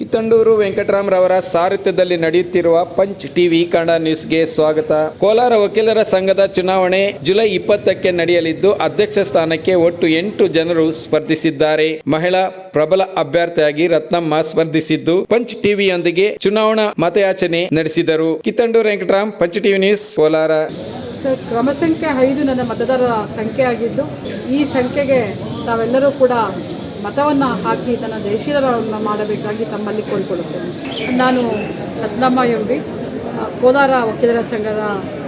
ಕಿತ್ತಂಡೂರು ವೆಂಕಟರಾಮ್ರವರ ಸಾರಥ್ಯದಲ್ಲಿ ನಡೆಯುತ್ತಿರುವ punch TV Kannada ನ್ಯೂಸ್ಗೆ ಸ್ವಾಗತ. ಕೋಲಾರ ವಕೀಲರ ಸಂಘದ ಚುನಾವಣೆ ಜುಲೈ ಇಪ್ಪತ್ತಕ್ಕೆ ನಡೆಯಲಿದ್ದು, ಅಧ್ಯಕ್ಷ ಸ್ಥಾನಕ್ಕೆ ಒಟ್ಟು ಎಂಟು ಜನರು ಸ್ಪರ್ಧಿಸಿದ್ದಾರೆ. ಮಹಿಳಾ ಪ್ರಬಲ ಅಭ್ಯರ್ಥಿಯಾಗಿ ರತ್ನಮ್ಮ ಸ್ಪರ್ಧಿಸಿದ್ದು, ಪಂಚ್ ಟಿವಿಯೊಂದಿಗೆ ಚುನಾವಣಾ ಮತಯಾಚನೆ ನಡೆಸಿದರು. Kittandur Venkatram, punch TV news, Kolar. ಕ್ರಮ ಸಂಖ್ಯೆ ಐದು ನನ್ನ ಮತದಾರರ ಸಂಖ್ಯೆ ಆಗಿದ್ದು, ಈ ಸಂಖ್ಯೆಗೆ ತಾವೆಲ್ಲರೂ ಕೂಡ ಮತವನ್ನು ಹಾಕಿ ತನ್ನ ದೇಶೀಯರನ್ನು ಮಾಡಬೇಕಾಗಿ ತಮ್ಮಲ್ಲಿ ಕೋರಿಕೊಳ್ಳುತ್ತೇನೆ. ನಾನು ರತ್ನಮ್ಮ ಎಂಬಿ ಕೋಲಾರ ವಕೀಲರ ಸಂಘದ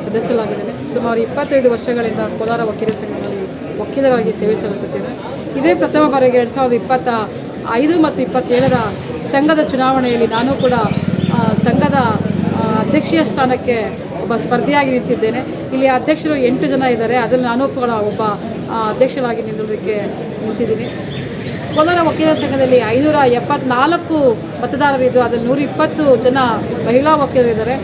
ಸದಸ್ಯರಾಗಿದ್ದೇನೆ ಸುಮಾರು ಇಪ್ಪತ್ತೈದು ವರ್ಷಗಳಿಂದ ಕೋಲಾರ ವಕೀಲರ ಸಂಘದಲ್ಲಿ ವಕೀಲರಾಗಿ ಸೇವೆ ಸಲ್ಲಿಸುತ್ತೇನೆ. ಇದೇ ಪ್ರಥಮ ಬಾರಿಗೆ ಎರಡು ಸಾವಿರದ ಇಪ್ಪತ್ತ ಐದು ಮತ್ತು ಇಪ್ಪತ್ತೇಳರ ಸಂಘದ ಚುನಾವಣೆಯಲ್ಲಿ ನಾನು ಕೂಡ ಸಂಘದ ಅಧ್ಯಕ್ಷೀಯ ಸ್ಥಾನಕ್ಕೆ ಒಬ್ಬ ಸ್ಪರ್ಧಿಯಾಗಿ ನಿಂತಿದ್ದೇನೆ. ಇಲ್ಲಿ ಅಧ್ಯಕ್ಷರು ಎಂಟು ಜನ ಇದ್ದಾರೆ. ಅದರಲ್ಲಿ ನಾನು ಕೂಡ ಒಬ್ಬ ಅಧ್ಯಕ್ಷರಾಗಿ ನಿಲ್ಲೋದಕ್ಕೆ ನಿಂತಿದ್ದೀನಿ. ಕೋಲಾರ ವಕೀಲರ ಸಂಘದಲ್ಲಿ ಐನೂರ ಎಪ್ಪತ್ನಾಲ್ಕು ಮತದಾರರಿದ್ದು, ಅದರಲ್ಲಿ ನೂರ ಇಪ್ಪತ್ತು ಜನ ಮಹಿಳಾ ವಕೀಲರಿದ್ದಾರೆ.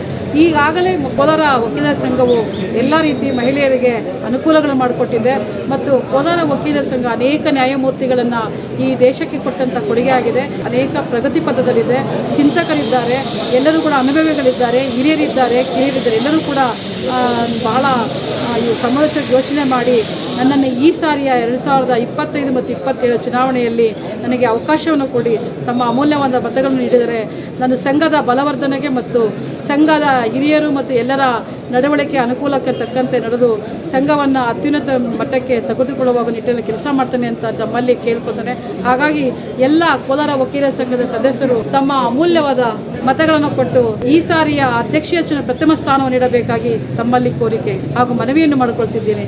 ಈಗಾಗಲೇ ಕೋಲಾರ ವಕೀಲರ ಸಂಘವು ಎಲ್ಲ ರೀತಿ ಮಹಿಳೆಯರಿಗೆ ಅನುಕೂಲಗಳು ಮಾಡಿಕೊಟ್ಟಿದೆ. ಮತ್ತು ಕೋಲಾರ ವಕೀಲರ ಸಂಘ ಅನೇಕ ನ್ಯಾಯಮೂರ್ತಿಗಳನ್ನು ಈ ದೇಶಕ್ಕೆ ಕೊಟ್ಟಂಥ ಕೊಡುಗೆ ಆಗಿದೆ. ಅನೇಕ ಪ್ರಗತಿ ಪಥದಲ್ಲಿದೆ. ಚಿಂತಕರಿದ್ದಾರೆ. ಎಲ್ಲರೂ ಕೂಡ ಅನುಭವಿಗಳಿದ್ದಾರೆ. ಹಿರಿಯರಿದ್ದಾರೆ. ಕಿರಿಯರಿದ್ದಾರೆ. ಎಲ್ಲರೂ ಕೂಡ ಬಹಳ ಈ ಸಮಾವೇಶ ಯೋಚನೆ ಮಾಡಿ ನನ್ನನ್ನು ಈ ಸಾರಿಯ ಎರಡು ಸಾವಿರದ ಇಪ್ಪತ್ತೈದು ಮತ್ತು ಇಪ್ಪತ್ತೇಳು ಚುನಾವಣೆಯಲ್ಲಿ ನನಗೆ ಅವಕಾಶವನ್ನು ಕೊಡಿ. ತಮ್ಮ ಅಮೂಲ್ಯವಾದ ಮತಗಳನ್ನು ನೀಡಿದರೆ ನನ್ನ ಸಂಘದ ಬಲವರ್ಧನೆಗೆ ಮತ್ತು ಸಂಘದ ಹಿರಿಯರು ಮತ್ತು ಎಲ್ಲರ ನಡವಳಿಕೆ ಅನುಕೂಲಕ್ಕೆ ತಕ್ಕಂತೆ ನಡೆದು ಸಂಘವನ್ನು ಅತ್ಯುನ್ನತ ಮಟ್ಟಕ್ಕೆ ತೆಗೆದುಕೊಳ್ಳುವಾಗ ನಿಟ್ಟಿನಲ್ಲಿ ಕೆಲಸ ಮಾಡ್ತಾನೆ ಅಂತ ತಮ್ಮಲ್ಲಿ ಕೇಳ್ಕೊತಾನೆ ಹಾಗಾಗಿ ಎಲ್ಲ ಕೋಲಾರ ವಕೀಲರ ಸಂಘದ ಸದಸ್ಯರು ತಮ್ಮ ಅಮೂಲ್ಯವಾದ ಮತಗಳನ್ನು ಕೊಟ್ಟು ಈ ಸಾರಿಯ ಅಧ್ಯಕ್ಷೀಯ ಪ್ರಥಮ ಸ್ಥಾನವನ್ನು ನೀಡಬೇಕಾಗಿ ತಮ್ಮಲ್ಲಿ ಕೋರಿಕೆ ಹಾಗೂ ಮನವಿಯನ್ನು ಮಾಡಿಕೊಳ್ತಿದ್ದೇನೆ.